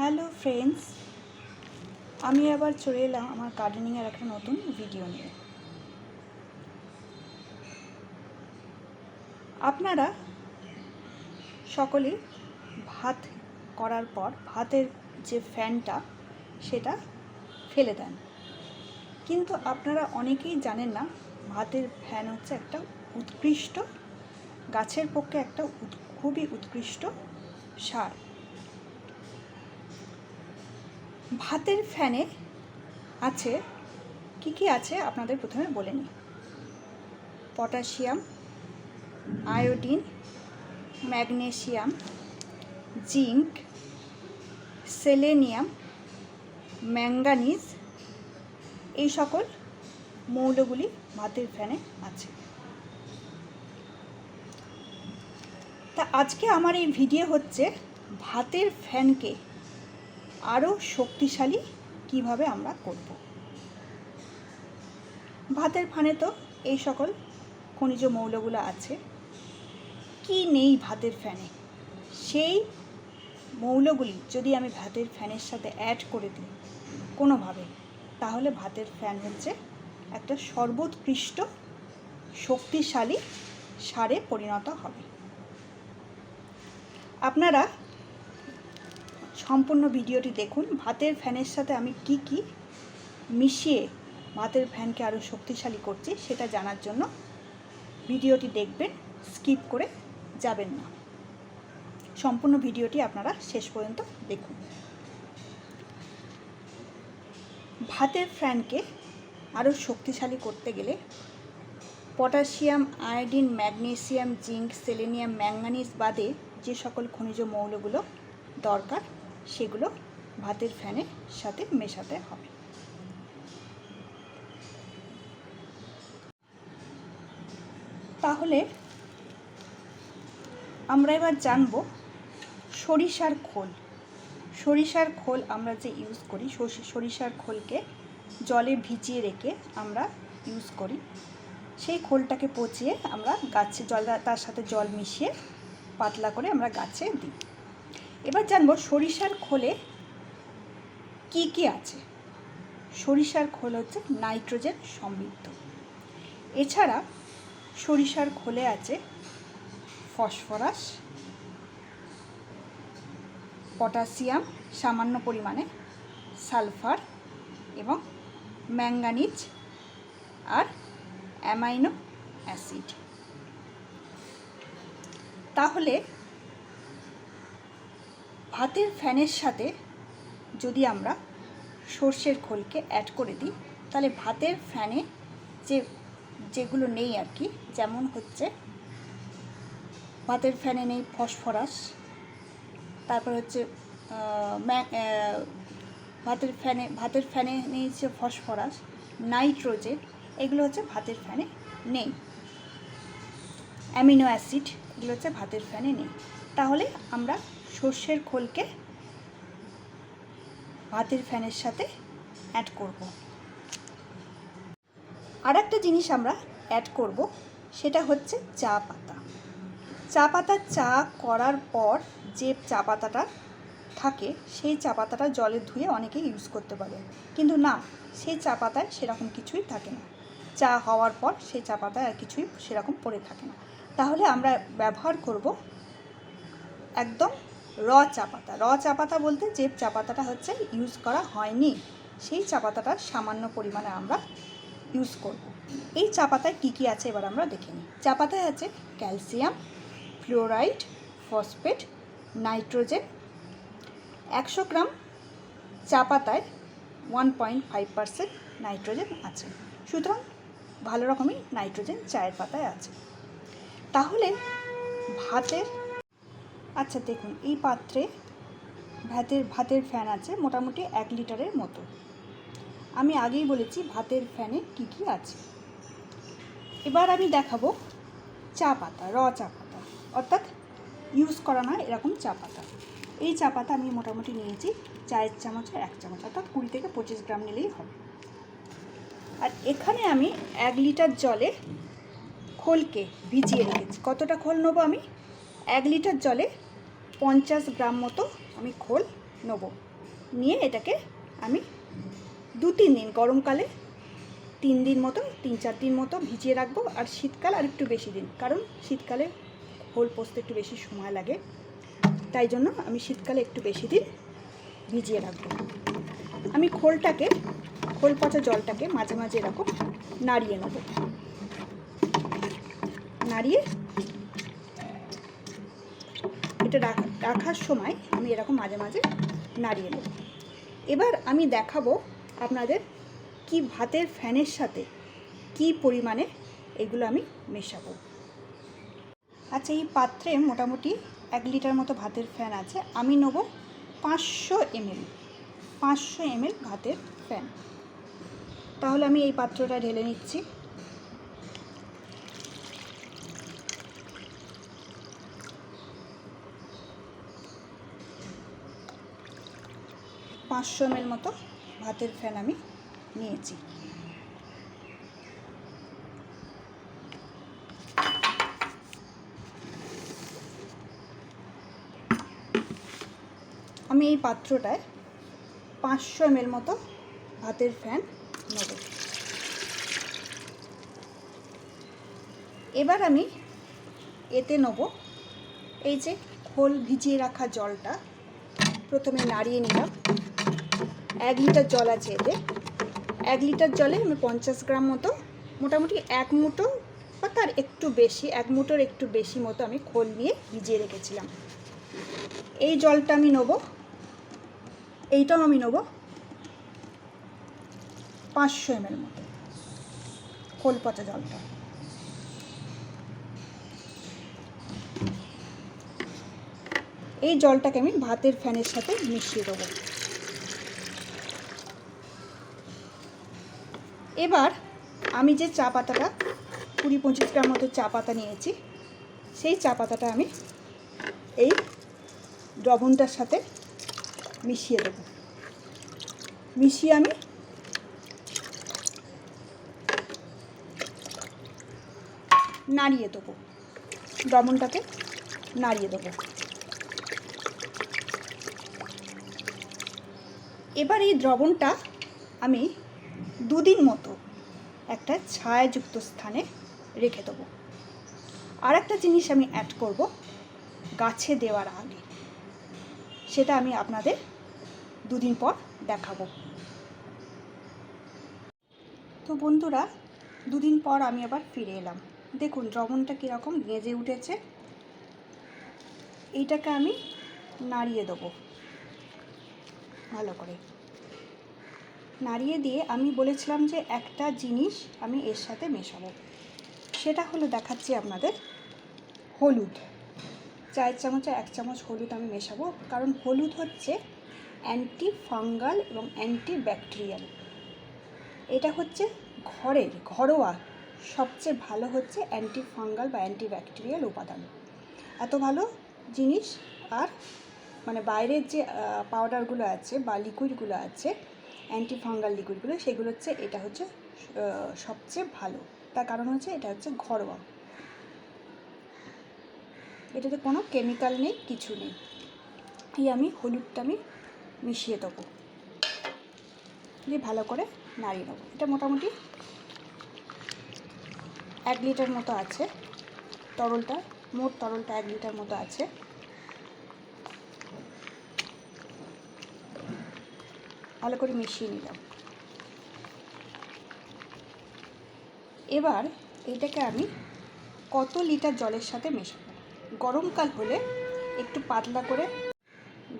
Hello friends, আমি আবার চলে এলাম আমার গার্ডেনিংয়ের একটা নতুন ভিডিও নিয়ে। আপনারা সকলে ভাত করার পর ভাতের যে ফ্যানটা, সেটা ফেলে দেন। কিন্তু আপনারা অনেকেই জানেন না, ভাতের ফ্যান হচ্ছে একটা উৎকৃষ্ট, গাছের পক্ষে একটা খুবই উৎকৃষ্ট সার। ভাতের ফ্যানে আছে, কি কি আছে আপনাদের প্রথমে বলে নিই। Potassium, iodine, magnesium, zinc, selenium, manganese, এই সকল মৌলগুলি ভাতের ফ্যানে আছে। তা আজকে আমার এই ভিডিও হচ্ছে ভাতের ফ্যানকে আরও শক্তিশালী কীভাবে আমরা করব। ভাতের ফানে তো এই সকল খনিজ মৌলগুলো আছে। কি নেই ভাতের ফ্যানে? সেই মৌলগুলি যদি আমি ভাতের ফ্যানের সাথে অ্যাড করে দিই কোনোভাবে, তাহলে ভাতের ফ্যান হচ্ছে একটা সর্বোৎকৃষ্ট শক্তিশালী সারে পরিণত হবে। আপনারা সম্পূর্ণ ভিডিওটি দেখুন। ভাতের ফ্যানের সাথে আমি কি কি মিশিয়ে ভাতের ফ্যানকে আরও শক্তিশালী করছি সেটা জানার জন্য ভিডিওটি দেখবেন, স্কিপ করে যাবেন না। সম্পূর্ণ ভিডিওটি আপনারা শেষ পর্যন্ত দেখুন। ভাতের ফ্যানকে আরও শক্তিশালী করতে গেলে potassium, iodine, magnesium, zinc, selenium manganese বাদে যে সকল খনিজ মৌলগুলো দরকার সেগুলো ভাতের ফ্যানের সাথে মেশাতে হবে। তাহলে আমরা এবার জানব সরিষার খোল। সরিষার খোল আমরা যে ইউজ করি, সরষে- সরিষার খোলকে জলে ভিজিয়ে রেখে আমরা ইউজ করি। সেই খোলটাকে পচিয়ে আমরা গাছে জল, তার সাথে জল মিশিয়ে পাতলা করে আমরা গাছে দিই। এবার জানব সরিষার খোলে কি কি আছে। সরিষার খোল হচ্ছে নাইট্রোজেন সমৃদ্ধ। এছাড়া সরিষার খোলে আছে ফসফরাস, পটাশিয়াম, সামান্য পরিমাণে সালফার এবং ম্যাঙ্গানিজ আর অ্যামাইনো অ্যাসিড। তাহলে ভাতের ফ্যানের সাথে যদি আমরা সর্ষের খোলকে অ্যাড করে দিই, তাহলে ভাতের ফ্যানে যে, যেগুলো নেই আর কি, যেমন হচ্ছে ভাতের ফ্যানে নেই ফসফরাস, তারপর হচ্ছে ভাতের ফ্যানে ভাতের ফ্যানে নেই হচ্ছে ফসফরাস, নাইট্রোজেন, এগুলো হচ্ছে ভাতের ফ্যানে নেই। অ্যামিনো অ্যাসিড, এগুলো হচ্ছে ভাতের ফ্যানে নেই। তাহলে আমরা সর্ষের খোলকে ভাতের ফ্যানের সাথে অ্যাড করব। আর একটা জিনিস আমরা অ্যাড করব, সেটা হচ্ছে চা পাতা। চা পাতা চা করার পর যে চা পাতাটা থাকে, সেই চা পাতাটা জলে ধুয়ে অনেকেই ইউজ করতে পারে। কিন্তু না, সেই চা পাতায় সেরকম কিছুই থাকে না। চা হওয়ার পর সেই চা পাতায় আর কিছুই সেরকম পড়ে থাকে না। তাহলে আমরা ব্যবহার করব একদম র চা পাতা র চা পাতা বলতে যে চা পাতাটা হচ্ছে ইউজ করা হয়নি, সেই চা পাতাটা সামান্য পরিমাণে আমরা ইউজ করব। এই চা পাতায় কী কী আছে এবার আমরা দেখে নিই। চা পাতায় আছে ক্যালসিয়াম, ফ্লোরাইড, ফসফেট, নাইট্রোজেন। একশো গ্রাম চা পাতায় one point five percent nitrogen আছে। সুতরাং ভালো রকমই নাইট্রোজেন চায়ের পাতায় আছে। তাহলে ভাতের আচ্ছা দেখুন, এই পাত্রে ভাতের ভাতের ফ্যান আছে মোটামুটি এক লিটারের মতো। আমি আগেই বলেছি ভাতের ফ্যানে কি কি আছে। এবার আমি দেখাবো চা পাতা, র চা পাতা। অর্থাৎ ইউজ করা না এরকম চা পাতা। এই চা পাতা আমি মোটামুটি নিয়েছি চায়ের চামচের এক চামচ, অর্থাৎ কুড়ি থেকে পঁচিশ গ্রাম নিলেই হবে। আর এখানে আমি এক লিটার জলে খোলকে ভিজিয়ে রেখেছি। কতটা খোল নেব আমি? এক লিটার জলে পঞ্চাশ গ্রাম মতো আমি খোল নেব। নিয়ে এটাকে আমি দু তিন দিন গরমকালে তিন দিন মতো, তিন চার দিন মতো ভিজিয়ে রাখব আর শীতকাল আর একটু বেশি দিন, কারণ শীতকালে খোল পচতে একটু বেশি সময় লাগে। তাই জন্য আমি শীতকালে একটু বেশি দিন ভিজিয়ে রাখব। আমি খোলটাকে, খোল পচা জলটাকে মাঝে মাঝে এরকম নাড়িয়ে নেব। নাড়িয়ে এটা রাখা- রাখার সময় আমি এরকম মাঝে মাঝে নাড়িয়ে নেব। এবার আমি দেখাবো আপনাদের কি ভাতের ফ্যানের সাথে কি পরিমাণে এগুলো আমি মেশাবো। আচ্ছা এই পাত্রে মোটামুটি এক লিটার মতো ভাতের ফ্যান আছে। আমি নেব পাঁচশো এমএল পাঁচশো এমএল ভাতের ফ্যান। তাহলে আমি এই পাত্রটা ঢেলে নিচ্ছি। পাঁচশো এমএল মতো ভাতের ফ্যান আমি নিয়েছি। আমি এই পাত্রটায় পাঁচশো এমএল মতো ভাতের ফ্যান নেব। এবার আমি এতে নেব এই যে খোল ভিজিয়ে রাখা জলটা। প্রথমে নাড়িয়ে নিলাম। এক লিটার জল আছে এতে। এক লিটার জলে আমি পঞ্চাশ গ্রাম মতো, মোটামুটি এক মুঠো বা তার একটু বেশি, এক মুঠোর একটু বেশি মতো আমি খোল নিয়ে ভিজিয়ে রেখেছিলাম। এই জলটা আমি নেব, এইটাও আমি নেব পাঁচশো এমএল মতো খোল পচা জলটা। এই জলটাকে আমি ভাতের ফ্যানের সাথে মিশিয়ে দেবো। এবার আমি যে চা পাতাটা কুড়ি পঁচিশ গ্রাম মতো চা পাতা নিয়েছি, সেই চা পাতাটা আমি এই দ্রবণটার সাথে মিশিয়ে দেবো। মিশিয়ে আমি নাড়িয়ে দেবো। দ্রবণটাকে নাড়িয়ে দেবো। এবার এই দ্রবণটা আমি দুদিন মতো একটা ছায়াযুক্ত স্থানে রেখে দেবো। আর একটা জিনিস আমি অ্যাড করব গাছে দেওয়ার আগে। সেটা আমি আপনাদের দুদিন পর দেখাবো। তো বন্ধুরা, দুদিন পর আমি আবার ফিরে এলাম। দেখুন, দ্রবণটা কীরকম গেঁজে উঠেছে। এইটাকে আমি নাড়িয়ে দেবো। ভালো করে। নাড়িয়ে দিয়ে আমি বলেছিলাম যে একটা জিনিস আমি এর সাথে মেশাবো। সেটা হলো দেখাচ্ছি আপনাদের হলুদ। চায়ের চামচে এক চামচ হলুদ আমি মেশাবো। কারণ হলুদ হচ্ছে অ্যান্টি ফাঙ্গাল এবং অ্যান্টি ব্যাকটেরিয়াল এটা হচ্ছে ঘরের, ঘরোয়া, সবচেয়ে ভালো হচ্ছে অ্যান্টি ফাঙ্গাল বা অ্যান্টি ব্যাকটেরিয়াল উপাদান। এত ভালো জিনিস আর মানে বাইরের যে পাউডারগুলো আছে বা লিকুইডগুলো আছে অ্যান্টি ফাঙ্গাল লিকুইডগুলো সেগুলো হচ্ছে, এটা হচ্ছে সবচেয়ে ভালো। তার কারণ হচ্ছে, এটা হচ্ছে ঘরোয়া। এটাতে কোনো কেমিক্যাল নেই, কিছু নেই। এই আমি হলুদটা আমি মিশিয়ে দেবো। দিয়ে ভালো করে নাড়িয়ে নেব। এটা মোটামুটি এক লিটার মতো আছে। তরলটা, মোট তরলটা এক লিটার মতো আছে। ভালো করে মিশিয়ে নিলাম। এবার এটাকে আমি কত লিটার জলের সাথে মেশাবো? গরমকাল হলে একটু পাতলা করে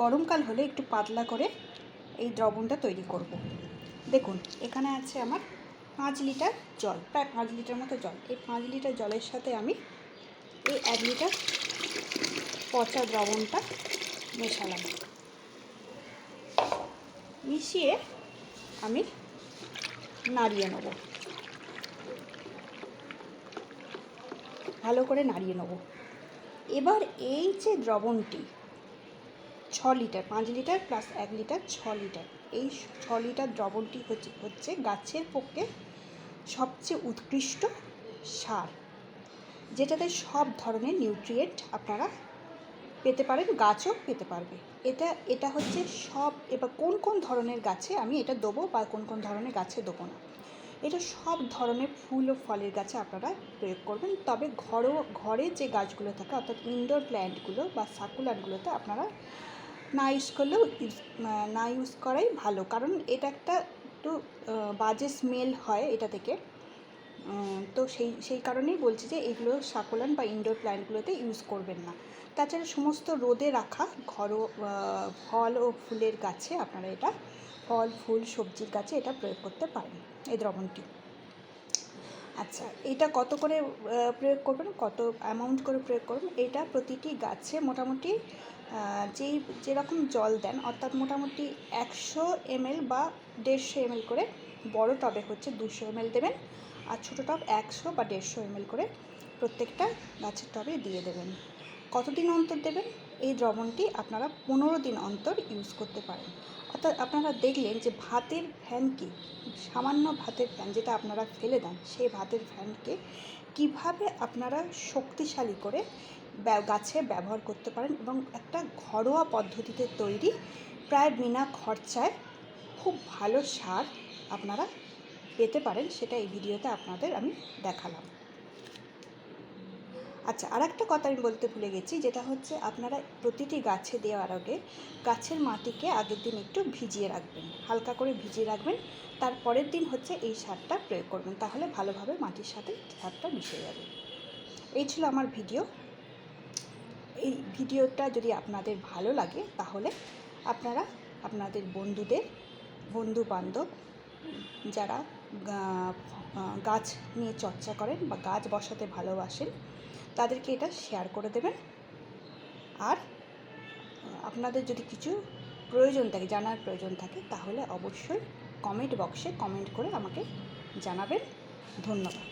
গরমকাল হলে একটু পাতলা করে এই দ্রবণটা তৈরি করব। দেখুন, এখানে আছে আমার পাঁচ লিটার জল, প্রায় পাঁচ লিটার মতো জল। এই পাঁচ লিটার জলের সাথে আমি এই এক লিটার পচা দ্রবণটা মেশালাম। মিশিয়ে আমি নাড়িয়ে নেব। ভালো করে নাড়িয়ে নেব। এবার এই যে দ্রবণটি, ছ লিটার, পাঁচ লিটার প্লাস এক লিটার, ছ লিটার, এই ছ লিটার দ্রবণটি হচ্ছে হচ্ছে গাছের পক্ষে সবচেয়ে উৎকৃষ্ট সার, যেটাতে সব ধরনের নিউট্রিয়েন্ট আপনারা পেতে পারেন গাছও পেতে পারবে। এটা এটা হচ্ছে সব, এবার কোন কোন ধরনের গাছে আমি এটা দেবো বা কোন কোন ধরনের গাছে দেবো না। এটা সব ধরনের ফুল ও ফলের গাছে আপনারা প্রয়োগ করবেন। তবে ঘরো ঘরে যে গাছগুলো থাকে, অর্থাৎ ইনডোর প্ল্যান্টগুলো বা সাকুলারগুলোতে আপনারা না ইউজ করলেও ইউজ না ইউজ করাই ভালো। কারণ এটা একটা একটু বাজে স্মেল হয় এটা থেকে। তো সেই সেই কারণেই বলছি যে এগুলো সাকুলান বা ইনডোর প্ল্যান্টগুলোতে ইউজ করবেন না। তাছাড়া সমস্ত রোদে রাখা ঘরো ফল ও ফুলের গাছে আপনারা এটা ফল, ফুল, সবজির গাছে এটা প্রয়োগ করতে পারেন এই দ্রবণটি। আচ্ছা এটা কত করে প্রয়োগ করবেন? কত অ্যামাউন্ট করে প্রয়োগ করবেন? এটা প্রতিটি গাছে মোটামুটি যেই, যেরকম জল দেন, অর্থাৎ মোটামুটি একশো এমএল বা দেড়শো এমএল করে বড় টবে হচ্ছে দুশো এমএল দেবেন। আর ছোটো টব একশো বা দেড়শো এমএল করে প্রত্যেকটা গাছের টবে দিয়ে দেবেন। কতদিন অন্তর দেবেন? এই দ্রবণটি আপনারা পনেরো দিন অন্তর ইউজ করতে পারেন। অর্থাৎ আপনারা দেখলেন যে ভাতের ফ্যান কি, সামান্য ভাতের ফ্যান যেটা আপনারা ফেলে দেন, সেই ভাতের ফ্যানকে কীভাবে আপনারা শক্তিশালী করে গাছে ব্যবহার করতে পারেন এবং একটা ঘরোয়া পদ্ধতিতে তৈরি প্রায় বিনা খরচায় খুব ভালো সার আপনারা পেতে পারেন, সেটা এই ভিডিওতে আপনাদের আমি দেখালাম। আচ্ছা আর একটা কথা আমি বলতে ভুলে গেছি, যেটা হচ্ছে আপনারা প্রতিটি গাছে দেওয়ার আগে গাছের মাটিকে আগের দিন একটু ভিজিয়ে রাখবেন, হালকা করে ভিজিয়ে রাখবেন, তার পরের দিন হচ্ছে এই সারটা প্রয়োগ করবেন, তাহলে ভালোভাবে মাটির সাথে সারটা মিশে যাবে। এই ছিল আমার ভিডিও। এই ভিডিওটা যদি আপনাদের ভালো লাগে, তাহলে আপনারা আপনাদের বন্ধুদের বন্ধু বান্ধব যারা গাছ নিয়ে চর্চা করেন বা গাছ বসাতে ভালোবাসেন, তাদেরকে এটা শেয়ার করে দেবেন। আর আপনাদের যদি কিছু প্রয়োজন থাকে, জানার প্রয়োজন থাকে, তাহলে অবশ্যই কমেন্ট বক্সে কমেন্ট করে আমাকে জানাবেন। ধন্যবাদ।